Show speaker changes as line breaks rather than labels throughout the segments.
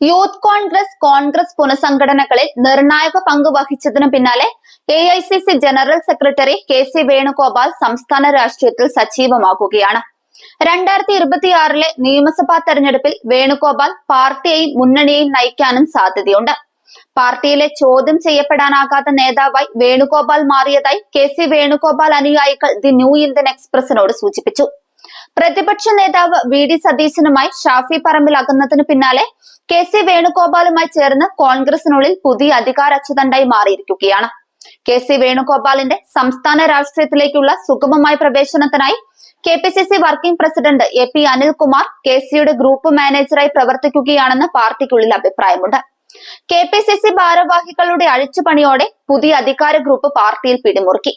Youth Congress Congress പുനഃസംഘടനകളിൽ നിർണായക പങ്ക് വഹിച്ചതിനു പിന്നാലെ A I C C general secretary K C Venugopal സംസ്ഥാന രാഷ്ട്രീയത്തിൽ സജീവമാകുകയാണ്. രണ്ടായിരത്തി ഇരുപത്തിയാറിലെ നിയമസഭാ തെരഞ്ഞെടുപ്പിൽ വേണുഗോപാൽ പാർട്ടിയെയും മുന്നണിയെയും നയിക്കാനും സാധ്യതയുണ്ട്. പാർട്ടിയിലെ ചോദ്യം ചെയ്യപ്പെടാനാകാത്ത നേതാവായി വേണുഗോപാൽ മാറിയതായി കെ സി വേണുഗോപാൽ അനുയായികൾ ദി ന്യൂ ഇന്ത്യൻ എക്സ്പ്രസിനോട് സൂചിപ്പിച്ചു. പ്രതിപക്ഷ നേതാവ് വി ഡി സതീശനുമായി ഷാഫി പറമ്പിൽ അകന്നതിന് പിന്നാലെ കെ സി വേണുഗോപാലുമായി ചേർന്ന് കോൺഗ്രസിനുള്ളിൽ പുതിയ അധികാര അച്ചുതണ്ടായി മാറിയിരിക്കുകയാണ്. കെ സി വേണുഗോപാലിന്റെ സംസ്ഥാന രാഷ്ട്രീയത്തിലേക്കുള്ള സുഗമമായ പ്രവേശനത്തിനായി K P C C working president A P Anilkumar K സിയുടെ ഗ്രൂപ്പ് മാനേജറായി പ്രവർത്തിക്കുകയാണെന്ന് പാർട്ടിക്കുള്ളിൽ അഭിപ്രായമുണ്ട്. കെ പി സി സി ഭാരവാഹികളുടെ അഴിച്ചുപണിയോടെ പുതിയ അധികാര ഗ്രൂപ്പ് പാർട്ടിയിൽ പിടിമുറുക്കി.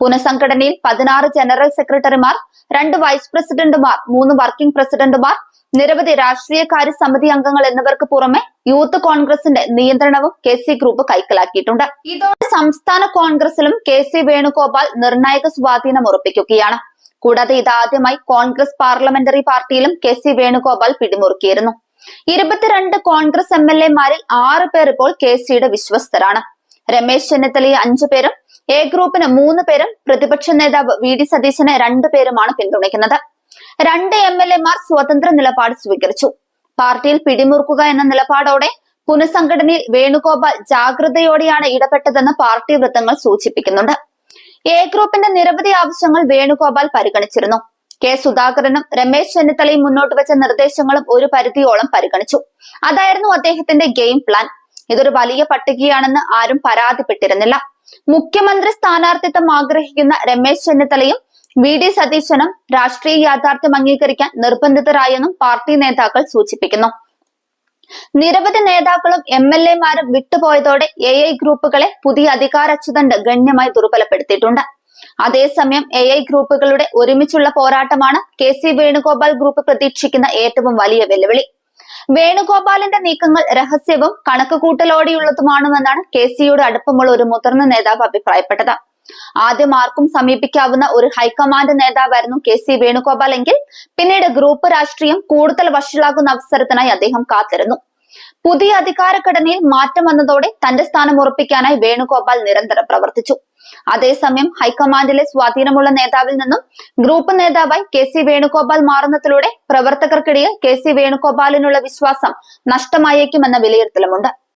പുനഃസംഘടനയിൽ പതിനാറ് ജനറൽ സെക്രട്ടറിമാർ രണ്ട് വൈസ് പ്രസിഡന്റുമാർ മൂന്ന് വർക്കിംഗ് പ്രസിഡന്റുമാർ നിരവധി രാഷ്ട്രീയകാര്യ സമിതി അംഗങ്ങൾ എന്നിവർക്ക് പുറമെ യൂത്ത് കോൺഗ്രസിന്റെ നിയന്ത്രണവും കെ സി ഗ്രൂപ്പ് കൈക്കലാക്കിയിട്ടുണ്ട്. ഇതോടെ സംസ്ഥാന കോൺഗ്രസിലും കെ സി വേണുഗോപാൽ നിർണായക സ്വാധീനം ഉറപ്പിക്കുകയാണ്. കൂടാതെ ഇതാദ്യമായി കോൺഗ്രസ് പാർലമെന്ററി പാർട്ടിയിലും കെ സി വേണുഗോപാൽ പിടിമുറുക്കിയിരുന്നു. ഇരുപത്തിരണ്ട് കോൺഗ്രസ് എം എൽ എമാരിൽ ആറ് പേർ ഇപ്പോൾ കെ സിയുടെ വിശ്വസ്തരാണ്. രമേശ് ചെന്നിത്തലയെ അഞ്ചു പേരും എ ഗ്രൂപ്പിന് മൂന്ന് പേരും പ്രതിപക്ഷ നേതാവ് വി ഡി സതീശനെ രണ്ടു പേരുമാണ് പിന്തുണയ്ക്കുന്നത്. രണ്ട് എം എൽ എമാർ സ്വതന്ത്ര നിലപാട് സ്വീകരിച്ചു. പാർട്ടിയിൽ പിടിമുറുക്കുക എന്ന നിലപാടോടെ പുനഃസംഘടനയിൽ വേണുഗോപാൽ ജാഗ്രതയോടെയാണ് ഇടപെട്ടതെന്ന് പാർട്ടി വൃത്തങ്ങൾ സൂചിപ്പിക്കുന്നുണ്ട്. എ ഗ്രൂപ്പിന്റെ നിരവധി ആവശ്യങ്ങൾ വേണുഗോപാൽ പരിഗണിച്ചിരുന്നു. കെ സുധാകരനും രമേശ് ചെന്നിത്തലയും മുന്നോട്ട് വെച്ച നിർദ്ദേശങ്ങളും ഒരു പരിധിയോളം പരിഗണിച്ചു. അതായിരുന്നു അദ്ദേഹത്തിന്റെ ഗെയിം പ്ലാൻ. ഇതൊരു വലിയ പട്ടികയാണെന്ന് ആരും പരാതിപ്പെട്ടിരുന്നില്ല. മുഖ്യമന്ത്രി സ്ഥാനാർത്ഥിത്വം ആഗ്രഹിക്കുന്ന രമേശ് ചെന്നിത്തലയും വി ഡി സതീശനും രാഷ്ട്രീയ യാഥാർത്ഥ്യം അംഗീകരിക്കാൻ നിർബന്ധിതരായെന്നും പാർട്ടി നേതാക്കൾ സൂചിപ്പിക്കുന്നു. നിരവധി നേതാക്കളും എം എൽ എമാരും വിട്ടുപോയതോടെ എ ഐ ഗ്രൂപ്പുകളെ പുതിയ അധികാരച്ചുതണ്ട് ഗണ്യമായി ദുർബലപ്പെടുത്തിയിട്ടുണ്ട്. അതേസമയം എ ഐ ഗ്രൂപ്പുകളുടെ ഒരുമിച്ചുള്ള പോരാട്ടമാണ് കെ സി വേണുഗോപാൽ ഗ്രൂപ്പ് പ്രതീക്ഷിക്കുന്ന ഏറ്റവും വലിയ വെല്ലുവിളി. വേണുഗോപാലിന്റെ നീക്കങ്ങൾ രഹസ്യവും കണക്കുകൂട്ടലോടെയുള്ളതുമാണെന്നാണ് കെ സിയുടെ അടുപ്പമുള്ള ഒരു മുതിർന്ന നേതാവ് അഭിപ്രായപ്പെട്ടത്. ആദ്യം ആർക്കും സമീപിക്കാവുന്ന ഒരു ഹൈക്കമാൻഡ് നേതാവായിരുന്നു കെ സി വേണുഗോപാൽ എങ്കിൽ പിന്നീട് ഗ്രൂപ്പ് രാഷ്ട്രീയം കൂടുതൽ വഷളാകുന്ന അവസരത്തിനായി അദ്ദേഹം കാത്തിരുന്നു. പുതിയ അധികാരഘടനയിൽ മാറ്റം വന്നതോടെ തന്റെ സ്ഥാനം ഉറപ്പിക്കാനായി വേണുഗോപാൽ നിരന്തരം പ്രവർത്തിച്ചു. അതേസമയം ഹൈക്കമാൻഡിലെ സ്വാധീനമുള്ള നേതാവിൽ നിന്നും ഗ്രൂപ്പ് നേതാവായി കെ സി വേണുഗോപാൽ മാറുന്നതിലൂടെ പ്രവർത്തകർക്കിടയിൽ കെ സി വേണുഗോപാലിനുള്ള വിശ്വാസം നഷ്ടമായേക്കുമെന്ന വിലയിരുത്തലുമുണ്ട്.